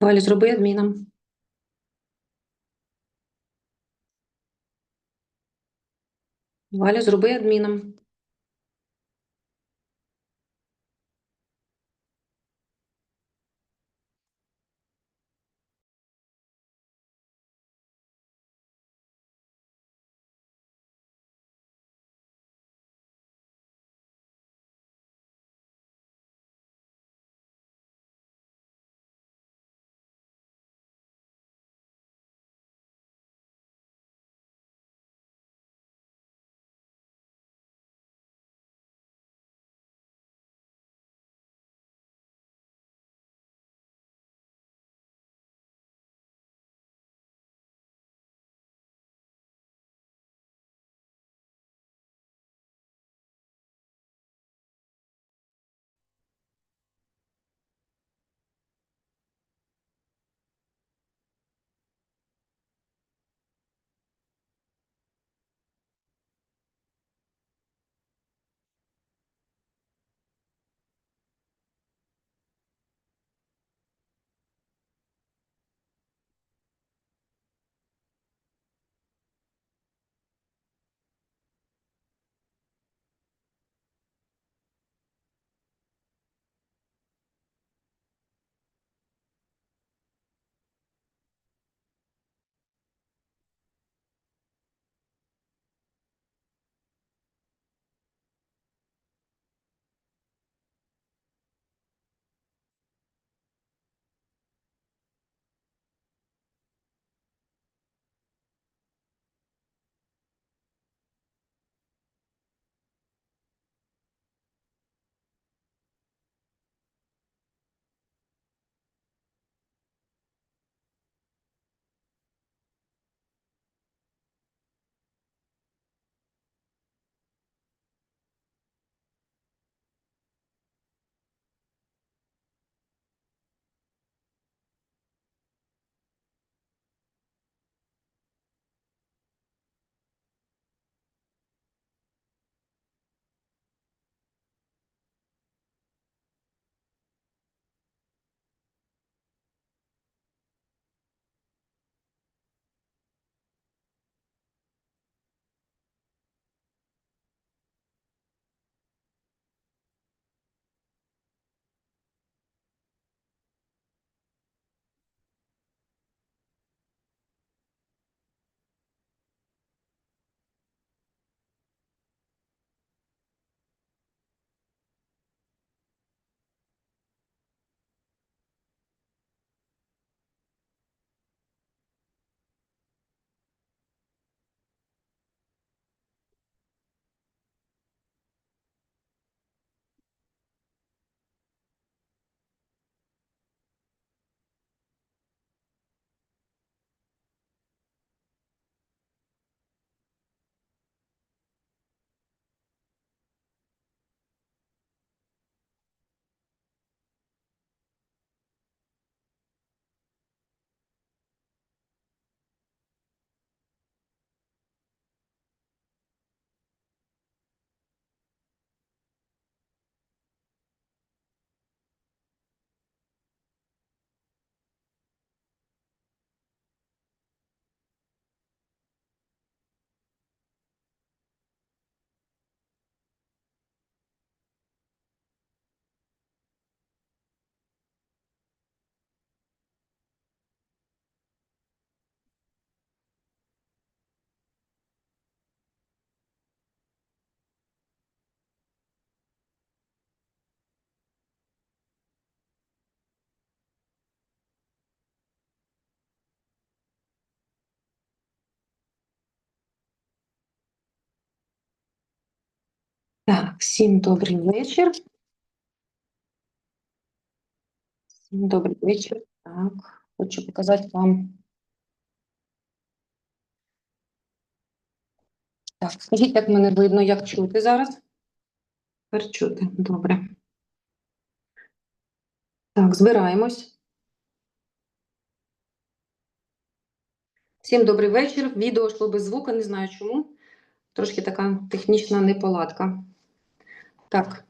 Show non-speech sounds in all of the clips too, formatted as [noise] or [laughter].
Валю, зроби адміном. Валю, зроби адміном. Так, всім добрий вечір. Всім добрий вечір. Так, хочу показати вам. Так, скажіть, як мене видно, як чути зараз? Тепер чути, добре. Так, збираємось. Всім добрий вечір. Відео йшло без звука, не знаю чому. Трошки така технічна неполадка. Так,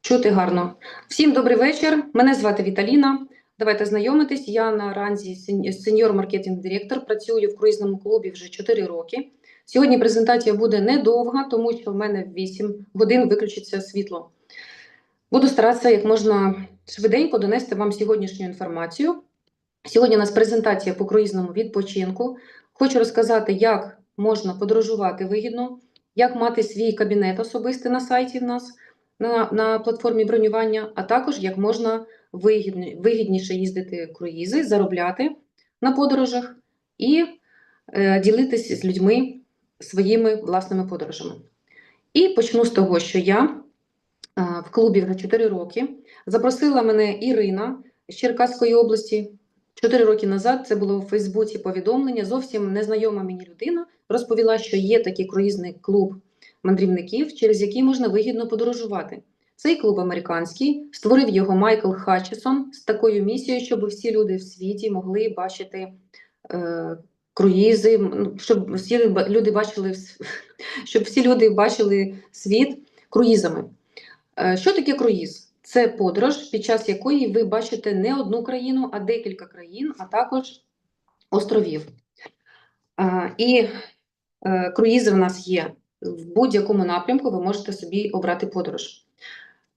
чути гарно. Всім добрий вечір. Мене звати Віталіна. Давайте знайомитись. Я на ранзі сеньор маркетинг директор працюю в круїзному клубі вже 4 роки. Сьогодні презентація буде недовга, тому що в мене в 8 годин виключиться світло. Буду старатися як можна швиденько донести вам сьогоднішню інформацію. Сьогодні у нас презентація по круїзному відпочинку. Хочу розказати, як можна подорожувати вигідно, як мати свій кабінет особистий на сайті в нас на на платформі бронювання, а також як можна вигідні, вигідніше їздити круїзи, заробляти на подорожах і е, ділитися з людьми своїми власними подорожами. І почну з того, що я е, в клубі вже 4 роки запросила мене Ірина з Черкаської області. Чотири роки назад це було в Фейсбуці повідомлення. Зовсім незнайома мені людина розповіла, що є такий круїзний клуб мандрівників, через який можна вигідно подорожувати. Цей клуб американський створив його Майкл Хатчесон з такою місією, щоб всі люди в світі могли бачити е, круїзи, щоб всі люди бачили [laughs] щоб всі люди бачили світ круїзами. Е, що таке круїз? Це подорож, під час якої ви бачите не одну країну, а декілька країн, а також островів. І е, круїзи в нас є в будь-якому напрямку, ви можете собі обрати подорож.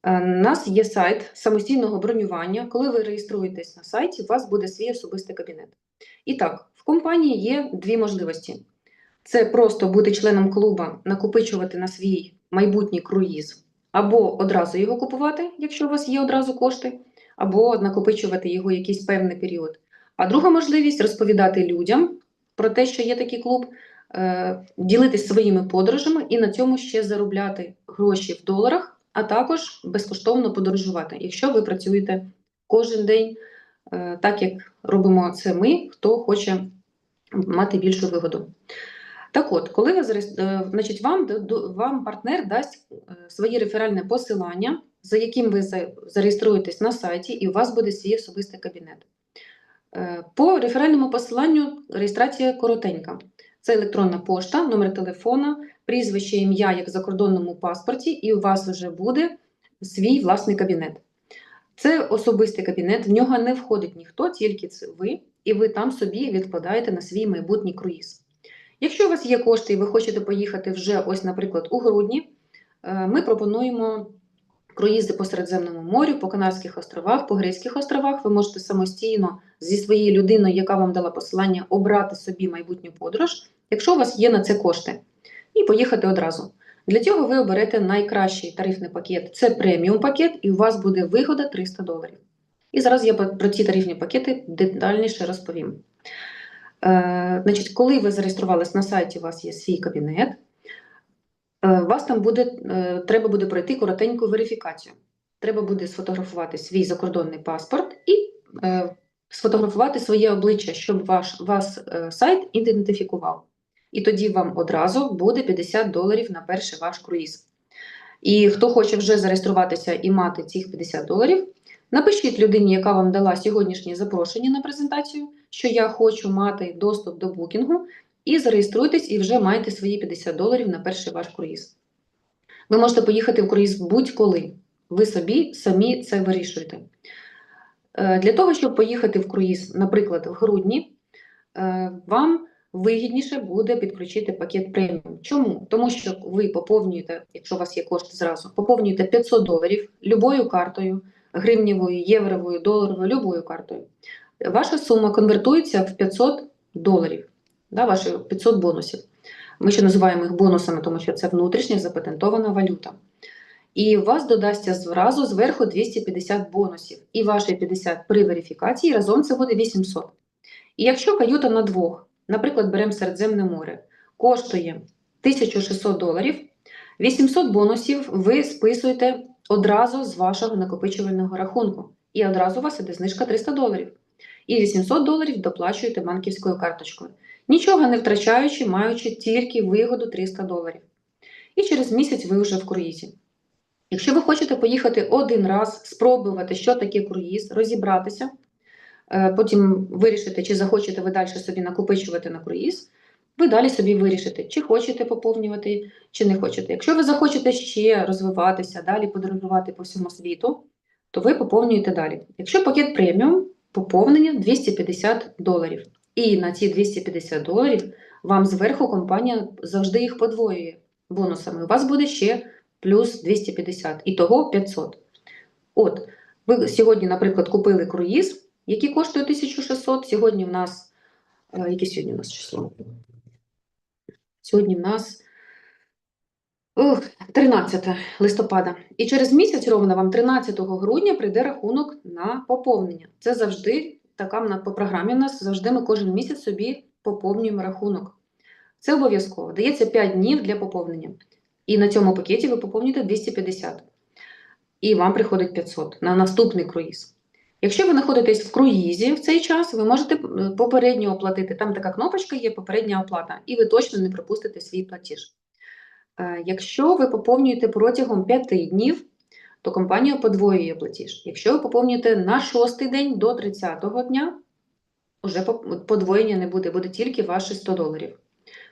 Е, у нас є сайт самостійного бронювання. Коли ви реєструєтесь на сайті, у вас буде свій особистий кабінет. І так, в компанії є дві можливості: це просто бути членом клуба, накопичувати на свій майбутній круїз або одразу його купувати, якщо у вас є одразу кошти, або накопичувати його якийсь певний період. А друга можливість розповідати людям про те, що є такий клуб, е, ділитися своїми подорожами і на цьому ще заробляти гроші в доларах, а також безкоштовно подорожувати, якщо ви працюєте кожен день, е, так як робимо це ми, хто хоче мати більшу вигоду. Так от, коли ви е, значить, вам вам партнер дасть своє реферальне посилання, за яким ви зареєструєтесь на сайті, і у вас буде свій особистий кабінет. По реферальному посиланню реєстрація коротенька. Це електронна пошта, номер телефона, прізвище ім'я як в закордонному паспорті, і у вас вже буде свій власний кабінет. Це особистий кабінет, в нього не входить ніхто, тільки це ви, і ви там собі відкладаєте на свій майбутній круїз. Якщо у вас є кошти і ви хочете поїхати вже, ось, наприклад, у грудні, е, ми пропонуємо круїзи по Середземному морю, по Канарських островах, по Грецьких островах. Ви можете самостійно зі своєю людиною, яка вам дала посилання, обрати собі майбутню подорож, якщо у вас є на це кошти, і поїхати одразу. Для цього ви оберете найкращий тарифний пакет це преміум пакет, і у вас буде вигода 300 доларів. І зараз я про ці тарифні пакети детальніше розповім. Е, значить, Коли ви зареєструвалися на сайті, у вас є свій кабінет, вас там буде, е, треба буде пройти коротеньку верифікацію. Треба буде сфотографувати свій закордонний паспорт і сфотографувати своє обличчя, щоб ваш вас сайт ідентифікував. І тоді вам одразу буде 50 доларів на перший ваш круїз. І хто хоче вже зареєструватися і мати цих 50 доларів, напишіть людині, яка вам дала сьогоднішнє запрошення на презентацію що я хочу мати доступ до букінгу, і зареєструйтесь і вже маєте свої 50 доларів на перший ваш круїз. Ви можете поїхати в круїз будь-коли. Ви собі самі це вирішуєте. Е, для того, щоб поїхати в круїз, наприклад, в грудні, е, вам вигідніше буде підключити пакет преміум. Чому? Тому що ви поповнюєте, якщо у вас є кошти зразу, поповнюєте 500 доларів любою картою, гривневою, євровою, доларовою, любою картою ваша сума конвертується в 500 доларів, да, ваші 500 бонусів. Ми ще називаємо їх бонусами, тому що це внутрішня запатентована валюта. І у вас додасться зразу зверху 250 бонусів, і ваші 50 при верифікації разом це буде 800. І якщо каюта на двох, наприклад, беремо Середземне море, коштує 1600 доларів, 800 бонусів ви списуєте одразу з вашого накопичувального рахунку. І одразу у вас іде знижка 300 доларів і 800 доларів доплачуєте банківською карточкою, нічого не втрачаючи, маючи тільки вигоду 300 доларів. І через місяць ви вже в круїзі. Якщо ви хочете поїхати один раз, спробувати, що таке круїз, розібратися, е, потім вирішити, чи захочете ви далі собі накопичувати на круїз, ви далі собі вирішите, чи хочете поповнювати, чи не хочете. Якщо ви захочете ще розвиватися, далі подорожувати по всьому світу, то ви поповнюєте далі. Якщо пакет преміум, поповнення 250 доларів. І на ці 250 доларів вам зверху компанія завжди їх подвоює бонусами. У вас буде ще плюс 250, і того 500. От, ви сьогодні, наприклад, купили круїз, який коштує 1600. Сьогодні в нас, е, яке сьогодні в нас число? Сьогодні в нас ух, 13 листопада. І через місяць ровно вам 13 грудня прийде рахунок на поповнення. Це завжди така по програмі. У нас завжди ми кожен місяць собі поповнюємо рахунок. Це обов'язково. Дається 5 днів для поповнення. І на цьому пакеті ви поповнюєте 250. І вам приходить 500 на наступний круїз. Якщо ви знаходитесь в круїзі в цей час, ви можете е, попередньо оплатити. Там така кнопочка є попередня оплата, і ви точно не пропустите свій платіж. Е, Якщо ви поповнюєте протягом 5 днів, то компанія подвоює платіж. Якщо ви поповнюєте на шостий день до 30-го дня, вже подвоєння не буде, буде тільки ваші 100 доларів.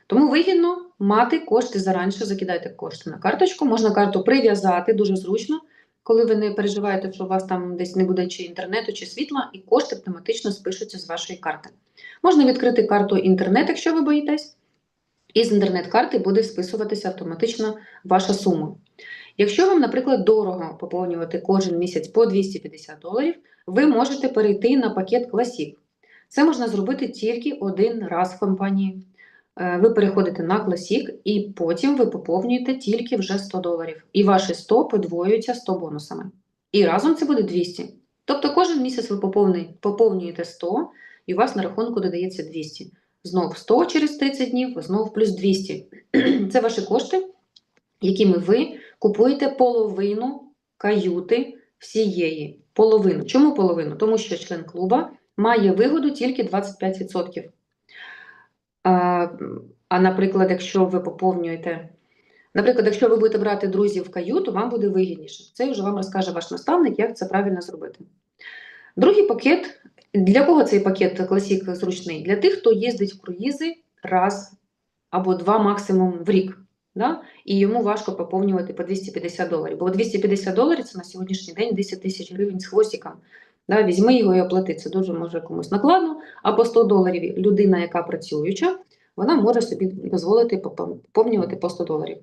Тому вигідно мати кошти заранше, закидайте кошти на карточку. Можна карту прив'язати дуже зручно, коли ви не переживаєте, що у вас там десь не буде чи інтернету, чи світла, і кошти автоматично спишуться з вашої карти. Можна відкрити карту інтернет, якщо ви боїтесь, і з інтернет-карти буде списуватися автоматично ваша сума. Якщо вам, наприклад, дорого поповнювати кожен місяць по 250 доларів, ви можете перейти на пакет Classic. Це можна зробити тільки один раз в компанії. Е, Ви переходите на Classic і потім ви поповнюєте тільки вже 100 доларів. І ваші 100 подвоюються 100 бонусами. І разом це буде 200. Тобто кожен місяць ви поповнюєте 100, і у вас на рахунку додається 200. Знов 100 через 30 днів, знов плюс 200. [clears throat] Це ваші кошти, якими ви купуєте половину каюти всієї. Половину. Чому половину? Тому що член клуба має вигоду тільки 25%. А, а наприклад, якщо ви поповнюєте, наприклад, якщо ви будете брати друзів в каюту, вам буде вигідніше. Це вже вам розкаже ваш наставник, як це правильно зробити. Другий пакет. Для кого цей пакет Classic зручний? Для тих, хто їздить в круїзи раз або два максимум в рік. Да? І йому важко поповнювати по 250 доларів. Бо 250 доларів це на сьогоднішній день 10 тисяч гривень з хвостиком. Да? Візьми його і оплати. Це дуже може комусь накладно. А по 100 доларів людина, яка працююча, вона може собі дозволити поповнювати по 100 доларів.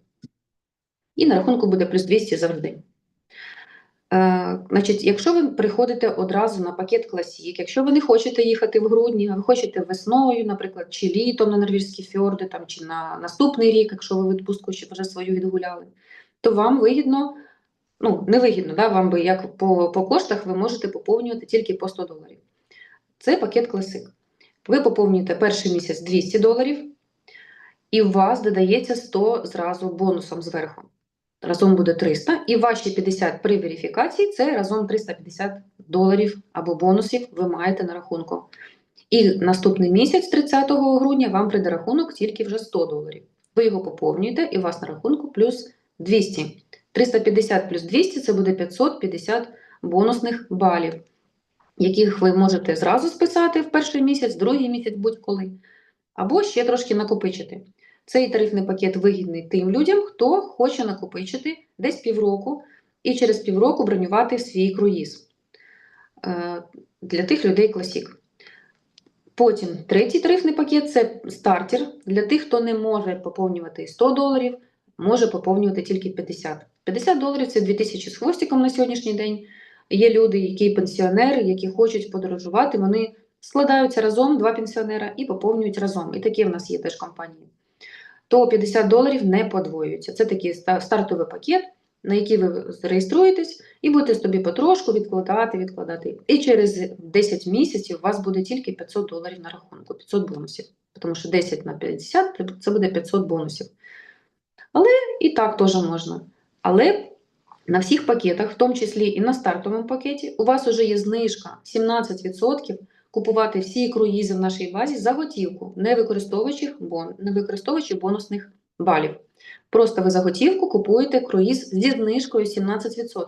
І на рахунку буде плюс 200 завжди. Е, значить, якщо ви приходите одразу на пакет Classic, якщо ви не хочете їхати в грудні, а ви хочете весною, наприклад, чи літом на норвізькі фьорди, там, чи на наступний рік, якщо ви відпустку ще вже свою відгуляли, то вам вигідно, ну, не вигідно, да, вам би як по, по коштах ви можете поповнювати тільки по 100 доларів. Це пакет Classic. Ви поповнюєте перший місяць 200 доларів, і у вас додається 100 зразу бонусом зверху. Разом буде 300, і ваші 50 при верифікації це разом 350 доларів або бонусів ви маєте на рахунку. І наступний місяць, 30 грудня, вам прийде рахунок тільки вже 100 доларів. Ви його поповнюєте, і у вас на рахунку плюс 200. 350 плюс 200 це буде 550 бонусних балів, яких ви можете зразу списати в перший місяць, другий місяць будь-коли, або ще трошки накопичити. Цей тарифний пакет вигідний тим людям, хто хоче накопичити десь півроку і через півроку бронювати свій круїз. Е, Для тих людей класік. Потім третій тарифний пакет це стартер для тих, хто не може поповнювати 100 доларів, може поповнювати тільки 50. 50 доларів це 2000 з хвостиком на сьогоднішній день. Є люди, які пенсіонери, які хочуть подорожувати, вони складаються разом, два пенсіонера, і поповнюють разом. І такі в нас є теж компанії то 50 доларів не подвоюються. Це такий стартовий пакет, на який ви зареєструєтесь, і будете собі потрошку відкладати, відкладати. І через 10 місяців у вас буде тільки 500 доларів на рахунку, 500 бонусів. Тому що 10 на 50 – це буде 500 бонусів. Але і так теж можна. Але на всіх пакетах, в тому числі і на стартовому пакеті, у вас вже є знижка 17% купувати всі круїзи в нашій базі за готівку, не використовуючи, бон, не використовуючи бонусних балів. Просто ви за готівку купуєте круїз зі знижкою 17%.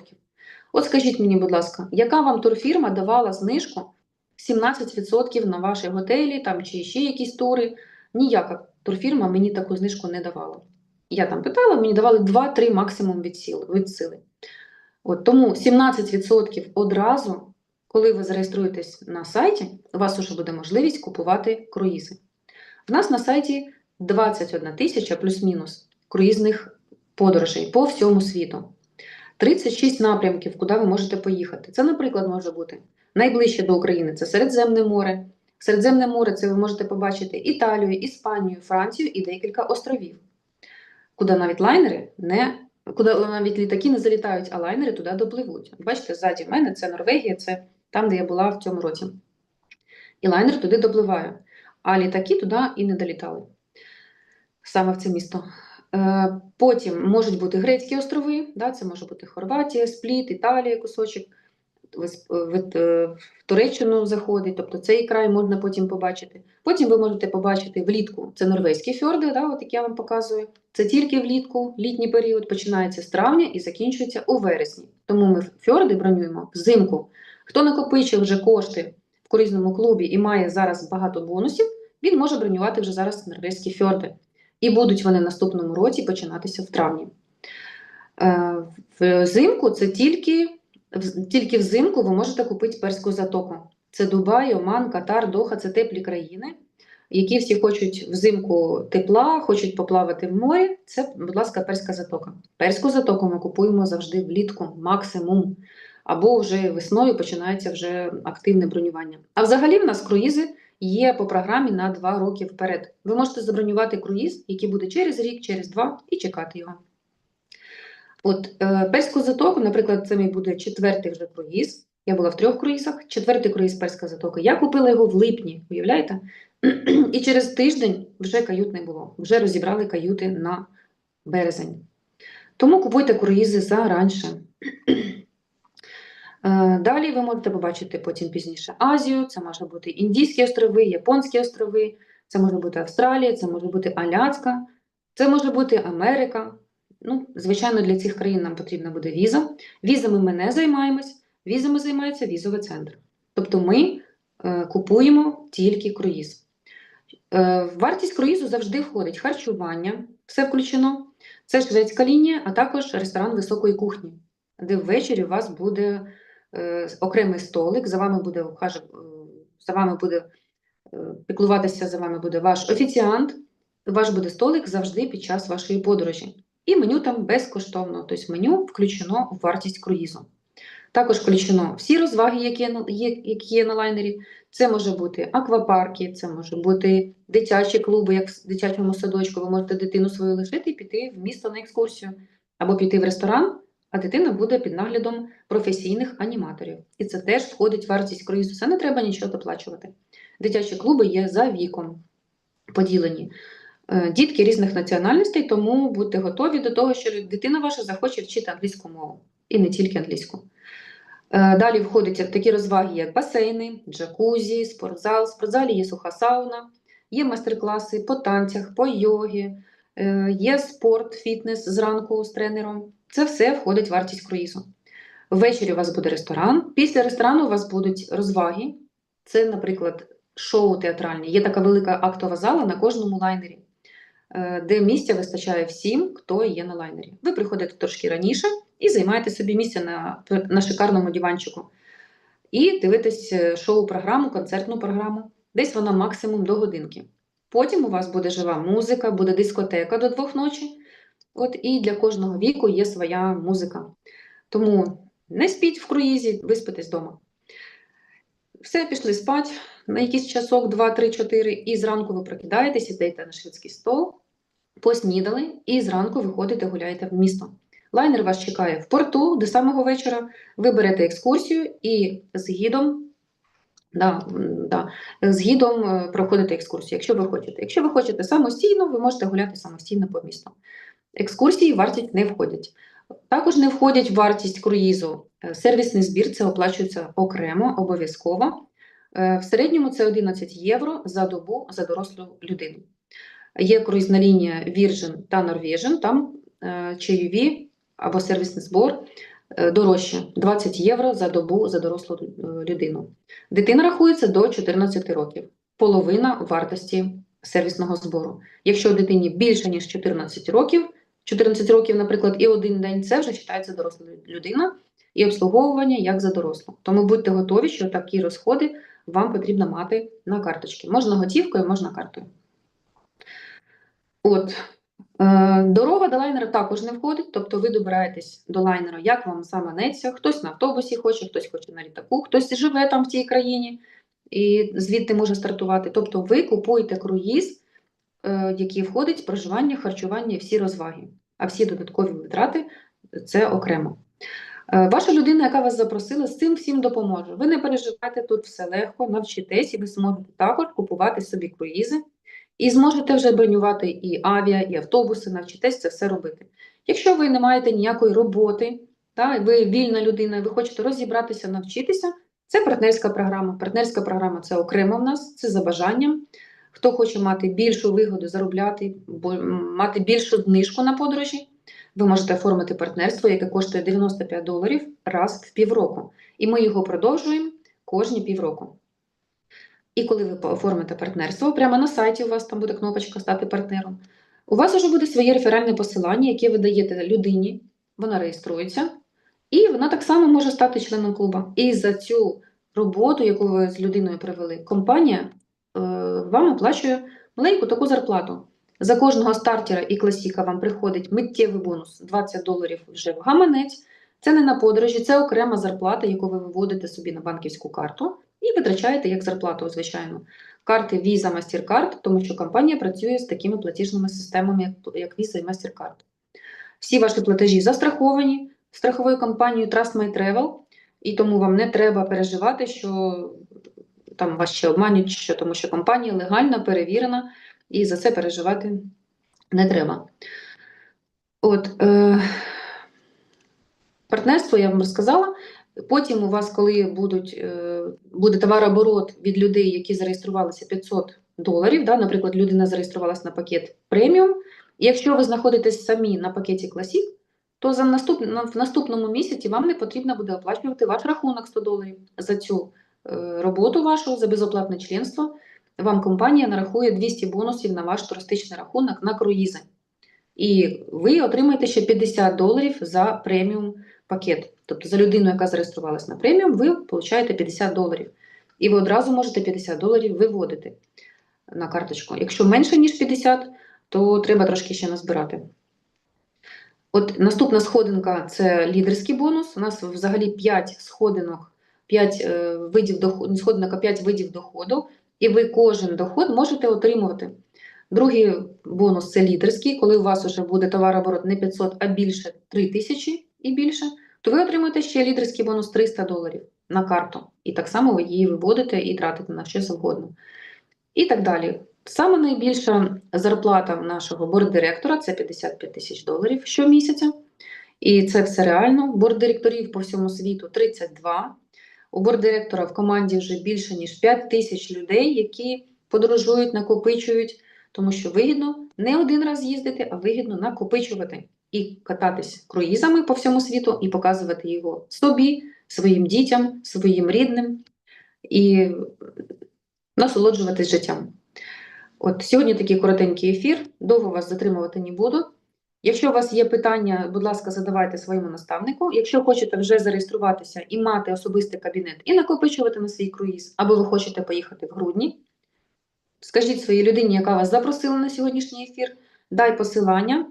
От скажіть мені, будь ласка, яка вам турфірма давала знижку 17% на ваші готелі там, чи ще якісь тури? Ніяка турфірма мені таку знижку не давала. Я там питала, мені давали 2-3 максимум від сили. От, тому 17% одразу коли ви зареєструєтесь на сайті, у вас вже буде можливість купувати круїзи. В нас на сайті 21 тисяча плюс-мінус круїзних подорожей по всьому світу. 36 напрямків, куди ви можете поїхати. Це, наприклад, може бути найближче до України це Середземне море. Середземне море це ви можете побачити Італію, Іспанію, Францію і декілька островів, куди навіть лайнери не куди навіть літаки не залітають, а лайнери туди допливуть. Бачите, ззаді мене це Норвегія, це там, де я була в цьому році. І лайнер туди допливає, а літаки туди і не долітали. Саме в це місто. Е, Потім можуть бути Грецькі острови, да, це може бути Хорватія, Спліт, Італія, кусочок, е, в Туреччину заходить, тобто цей край можна потім побачити. Потім ви можете побачити влітку це норвезькі фьорди, да, от як я вам показую. Це тільки влітку, літній період починається з травня і закінчується у вересні. Тому ми фьорди бронюємо взимку. Хто накопичив вже кошти в круїзному клубі і має зараз багато бонусів, він може бронювати вже зараз норвезькі фьорди. І будуть вони в наступному році починатися в травні. Е, Взимку це тільки тільки взимку ви можете купити перську затоку. Це Дубай, Оман, Катар, Доха це теплі країни, які всі хочуть взимку тепла, хочуть поплавати в морі. Це, будь ласка, перська затока. Перську затоку ми купуємо завжди влітку, максимум. Або вже весною починається вже активне бронювання. А взагалі в нас круїзи є по програмі на 2 роки вперед. Ви можете забронювати круїз, який буде через рік, через два, і чекати його. От Перську затоку, наприклад, це мій буде четвертий вже круїз. Я була в трьох круїзах, четвертий круїз Перська затока. Я купила його в липні, уявляєте? [clears throat] І через тиждень вже кают не було. Вже розібрали каюти на березень. Тому купуйте круїзи заранше. [clears throat] Е, далі ви можете побачити потім пізніше Азію, це може бути Індійські острови, Японські острови, це може бути Австралія, це може бути Аляска, це може бути Америка. Ну, Звичайно, для цих країн нам потрібна буде віза. Візами ми не займаємось, візами займається візовий центр. Тобто ми е, купуємо тільки круїз. Е, в вартість круїзу завжди входить харчування, все включено. Це шведська лінія, а також ресторан високої кухні, де ввечері у вас буде окремий столик, за вами буде е, за вами буде е, піклуватися, за вами буде ваш офіціант, ваш буде столик завжди під час вашої подорожі. І меню там безкоштовно, тобто меню включено в вартість круїзу. Також включено всі розваги, які є, які є на лайнері. Це може бути аквапарки, це може бути дитячі клуби, як в дитячому садочку. Ви можете дитину свою лишити і піти в місто на екскурсію, або піти в ресторан, а дитина буде під наглядом професійних аніматорів. І це теж входить в вартість круїзу. Це не треба нічого доплачувати. Дитячі клуби є за віком поділені. Е, дітки різних національностей, тому будьте готові до того, що дитина ваша захоче вчити англійську мову і не тільки англійську. Е, далі входять такі розваги, як басейни, джакузі, спортзал. В спортзалі є суха сауна, є майстер-класи по танцях, по йогі, е, є спорт, фітнес зранку з тренером. Це все входить в вартість круїзу. Ввечері у вас буде ресторан. Після ресторану у вас будуть розваги. Це, наприклад, шоу театральне. Є така велика актова зала на кожному лайнері. Е, де місця вистачає всім, хто є на лайнері. Ви приходите трошки раніше і займаєте собі місце на на шикарному диванчику. І дивитесь е, шоу-програму, концертну програму. Десь вона максимум до годинки. Потім у вас буде жива музика, буде дискотека до двох ночі. От І для кожного віку є своя музика. Тому не спіть в круїзі, виспитесь вдома. Все, пішли спати на якийсь часок, 2, 3, 4, і зранку ви прокидаєтесь, ідете на шведський стол, поснідали, і зранку виходите, гуляєте в місто. Лайнер вас чекає в порту до самого вечора. Ви берете екскурсію і з гідом. Да, да, з гідом е, проходите екскурсію, якщо ви хочете. Якщо ви хочете самостійно, ви можете гуляти самостійно по місту. Екскурсії в вартість не входять. Також не входять в вартість круїзу. Е, сервісний збір це оплачується окремо, обов'язково. Е, в середньому це 11 євро за добу за дорослу людину. Є круїзна лінія Virgin та Norwegian, там е, чайові або сервісний збор дорожче 20 євро за добу за дорослу людину. Дитина рахується до 14 років, половина вартості сервісного збору. Якщо дитині більше ніж 14 років, 14 років, наприклад, і один день це вже вважається доросла людина, і обслуговування як за дорослу. Тому будьте готові, що такі розходи вам потрібно мати на карточці. Можна готівкою, можна картою. От. Е, Дорога до лайнера також не входить, тобто ви добираєтесь до лайнера, як вам заманеться. Хтось на автобусі хоче, хтось хоче на літаку, хтось живе там в цій країні і звідти може стартувати. Тобто ви купуєте круїз, е, який входить в проживання, харчування і всі розваги, а всі додаткові витрати це окремо. Е, Ваша людина, яка вас запросила, з цим всім допоможе. Ви не переживайте, тут все легко, навчитесь, і ви зможете також купувати собі круїзи. І зможете вже бронювати і авіа, і автобуси, навчитесь це все робити. Якщо ви не маєте ніякої роботи, та, ви вільна людина, ви хочете розібратися, навчитися, це партнерська програма. Партнерська програма це окремо в нас, це за бажанням. Хто хоче мати більшу вигоду, заробляти, мати більшу знижку на подорожі, ви можете оформити партнерство, яке коштує 95 доларів раз в півроку. І ми його продовжуємо кожні півроку. І коли ви оформите партнерство, прямо на сайті у вас там буде кнопочка Стати партнером. У вас вже буде своє реферальне посилання, яке ви даєте людині, вона реєструється, і вона так само може стати членом клубу. І за цю роботу, яку ви з людиною провели, компанія вам оплачує маленьку таку зарплату. За кожного стартера і класіка вам приходить миттєвий бонус 20 доларів вже в гаманець. Це не на подорожі, це окрема зарплата, яку ви виводите собі на банківську карту і витрачаєте як зарплату, звичайно. Карти Visa, MasterCard, тому що компанія працює з такими платіжними системами, як, як Visa і MasterCard. Всі ваші платежі застраховані страховою компанією Trust My Travel, і тому вам не треба переживати, що там вас ще обманюють, що, тому що компанія легальна, перевірена, і за це переживати не треба. От, е, партнерство я вам розказала. Потім у вас, коли будуть, е, буде товарооборот від людей, які зареєструвалися 500 доларів, да, наприклад, людина зареєструвалася на пакет преміум, і якщо ви знаходитесь самі на пакеті Classic, то за наступ, в наступному місяці вам не потрібно буде оплачувати ваш рахунок 100 доларів за цю роботу вашу, за безоплатне членство. Вам компанія нарахує 200 бонусів на ваш туристичний рахунок на круїзи. І ви отримаєте ще 50 доларів за преміум пакет. Тобто за людину, яка зареєструвалась на преміум, ви отримаєте 50 доларів. І ви одразу можете 50 доларів виводити на карточку. Якщо менше, ніж 50, то треба трошки ще назбирати. От наступна сходинка це лідерський бонус. У нас взагалі 5 сходинок, 5 е, видів доходу, сходинок, 5 видів доходу, і ви кожен доход можете отримувати. Другий бонус це лідерський, коли у вас вже буде товарооборот не 500, а більше 3000 і більше, то ви отримаєте ще лідерський бонус 300 доларів на карту. І так само ви її виводите і тратите на що завгодно. І так далі. Саме найбільша зарплата нашого борд-директора це 55 тисяч доларів щомісяця. І це все реально. Борд-директорів по всьому світу 32. У борд-директора в команді вже більше ніж 5 тисяч людей, які подорожують, накопичують, тому що вигідно не один раз їздити, а вигідно накопичувати і кататись круїзами по всьому світу, і показувати його собі, своїм дітям, своїм рідним і насолоджуватись життям. От сьогодні такий коротенький ефір. Довго вас затримувати не буду. Якщо у вас є питання, будь ласка, задавайте своєму наставнику. Якщо хочете вже зареєструватися і мати особистий кабінет і накопичувати на свій круїз, або ви хочете поїхати в грудні, скажіть своїй людині, яка вас запросила на сьогоднішній ефір, дай посилання,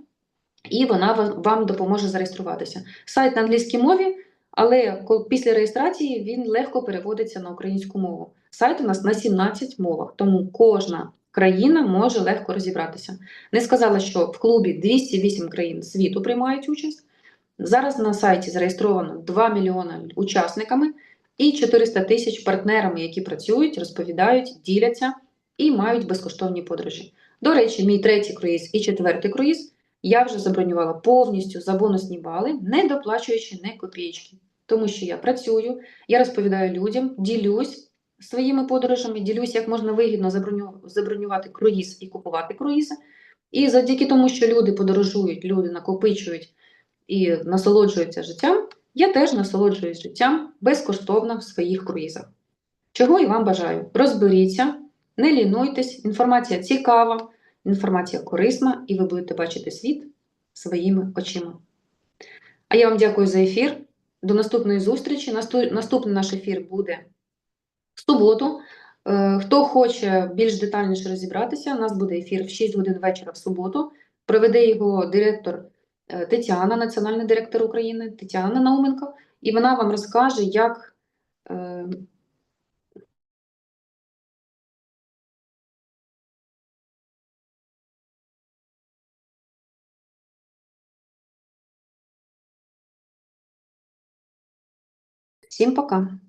і вона вам допоможе зареєструватися. Сайт на англійській мові, але після реєстрації він легко переводиться на українську мову. Сайт у нас на 17 мовах, тому кожна країна може легко розібратися. Не сказала, що в клубі 208 країн світу приймають участь. Зараз на сайті зареєстровано 2 мільйони учасниками і 400 тисяч партнерами, які працюють, розповідають, діляться і мають безкоштовні подорожі. До речі, мій третій круїз і четвертий круїз я вже забронювала повністю за бонусні бали, не доплачуючи не копійки. Тому що я працюю, я розповідаю людям, ділюсь своїми подорожами, ділюсь, як можна вигідно забронювати круїз і купувати круїзи. І завдяки тому, що люди подорожують, люди накопичують і насолоджуються життям, я теж насолоджуюсь життям безкоштовно в своїх круїзах. Чого і вам бажаю. Розберіться, не лінуйтесь, інформація цікава, інформація корисна, і ви будете бачити світ своїми очима. А я вам дякую за ефір. До наступної зустрічі. Наступний наш ефір буде в суботу. Е, Хто хоче більш детальніше розібратися, у нас буде ефір в 6 годин вечора в суботу. Проведе його директор е, Тетяна, національний директор України, Тетяна Науменко, і вона вам розкаже, як е, Всім пока.